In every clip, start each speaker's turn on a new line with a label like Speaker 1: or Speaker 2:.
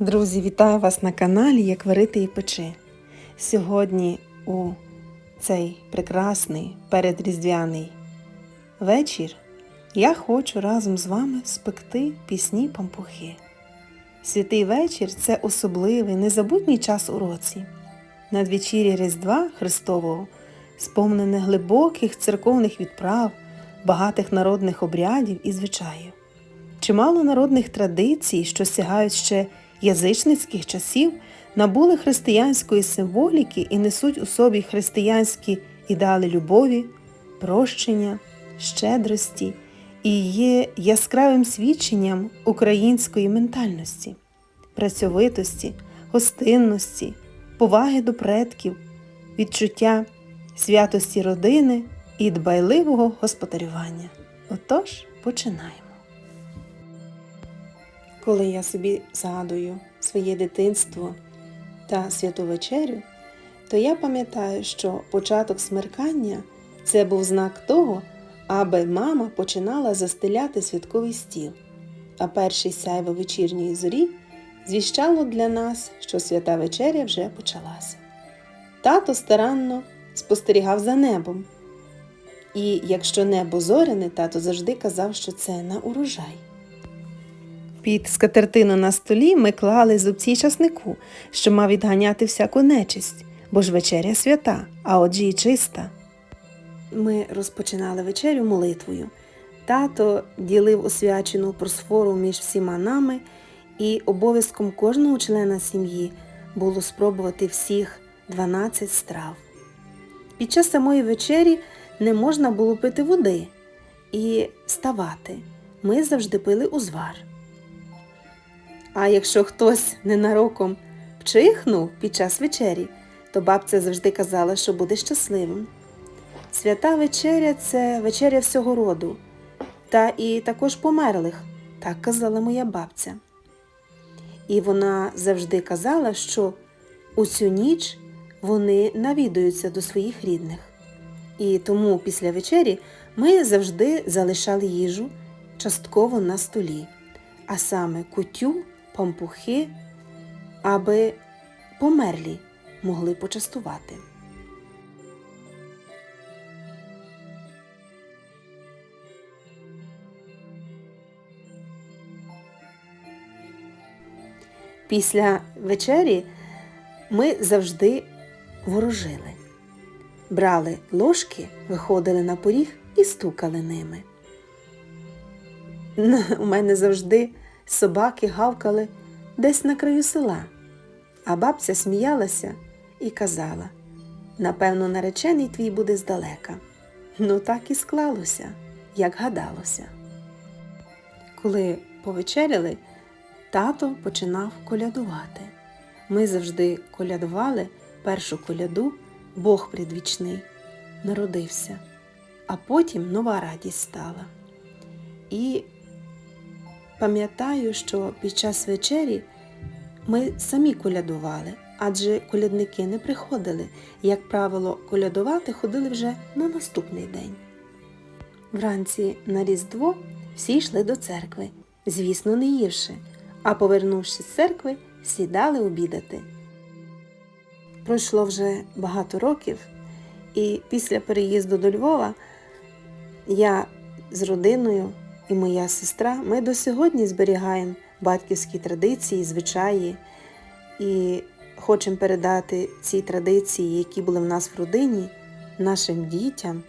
Speaker 1: Друзі, вітаю вас на каналі Як варити і печи. Сьогодні у цей прекрасний передріздвяний вечір я хочу разом з вами спекти пісні пампухи. Святий вечір це особливий, незабутній час у році. Надвечір'я Різдва Христового, сповнене глибоких церковних відправ, багатих народних обрядів і звичаїв. Чимало народних традицій, що сягають ще язичницьких часів, набули християнської символіки і несуть у собі християнські ідеали любові, прощення, щедрості і є яскравим свідченням української ментальності, працьовитості, гостинності, поваги до предків, відчуття святості родини і дбайливого господарювання. Отож, починаємо. Коли я собі згадую своє дитинство та святу вечерю, то я пам'ятаю, що початок смеркання це був знак того, аби мама починала застеляти святковий стіл, а перший сяйво вечірньої зорі звіщало для нас, що свята вечеря вже почалася. Тато старанно спостерігав за небом. І якщо небо зоряне, тато завжди казав, що це на урожай. Під скатертину на столі ми клали зубці часнику, що мав відганяти всяку нечисть, бо ж вечеря свята, а отже й чиста. Ми розпочинали вечерю молитвою. Тато ділив освячену просфору між всіма нами, і обов'язком кожного члена сім'ї було спробувати всіх 12 страв. Під час самої вечері не можна було пити води і вставати. Ми завжди пили узвар. А якщо хтось ненароком вчихнув під час вечері, то бабця завжди казала, що буде щасливим. Свята вечеря це вечеря всього роду, та і також померлих, так казала моя бабця. І вона завжди казала, що у цю ніч вони навідуються до своїх рідних. І тому після вечері ми завжди залишали їжу частково на столі, а саме кутю пампухи, аби померлі могли почастувати. Після вечері ми завжди ворожили. Брали ложки, виходили на поріг і стукали ними. У мене завжди собаки гавкали десь на краю села, а бабця сміялася і казала напевно, наречений твій буде здалека. Ну так і склалося, як гадалося. Коли повечеряли, тато починав колядувати. Ми завжди колядували першу коляду Бог предвічний народився, а потім нова радість стала. І Пам'ятаю, що під час вечері ми самі колядували, адже колядники не приходили. Як правило, колядувати ходили вже на наступний день. Вранці на Різдво всі йшли до церкви, звісно, не ївши, а повернувшись з церкви, сідали обідати. Пройшло вже багато років, і після переїзду до Львова я з родиною і моя сестра, ми до сьогодні зберігаємо батьківські традиції, звичаї і хочемо передати ці традиції, які були в нас в родині, нашим дітям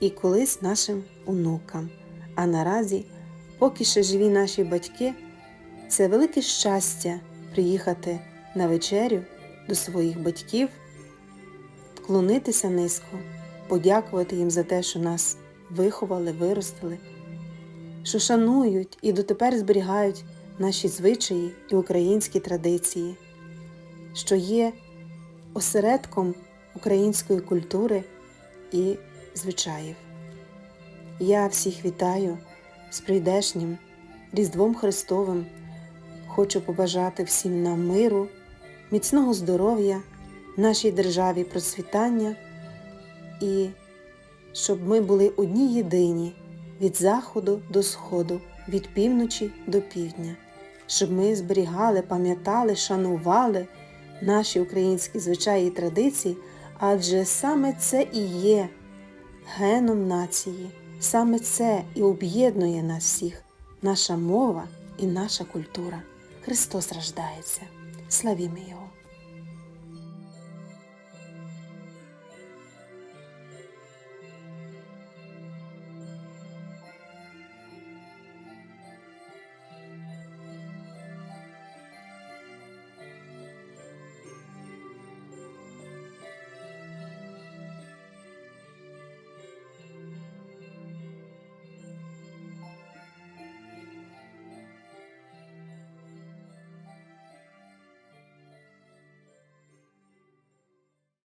Speaker 1: і колись нашим онукам. А наразі, поки ще живі наші батьки, це велике щастя приїхати на вечерю до своїх батьків, вклонитися низько, подякувати їм за те, що нас виховали, виростили що шанують і дотепер зберігають наші звичаї і українські традиції, що є осередком української культури і звичаїв. Я всіх вітаю з прийдешнім Різдвом Христовим. Хочу побажати всім нам миру, міцного здоров'я, нашій державі процвітання і щоб ми були одні єдині від заходу до сходу, від півночі до півдня, щоб ми зберігали, пам'ятали, шанували наші українські звичаї і традиції, адже саме це і є геном нації, саме це і об'єднує нас всіх, наша мова і наша культура. Христос рождається. Славімо Його!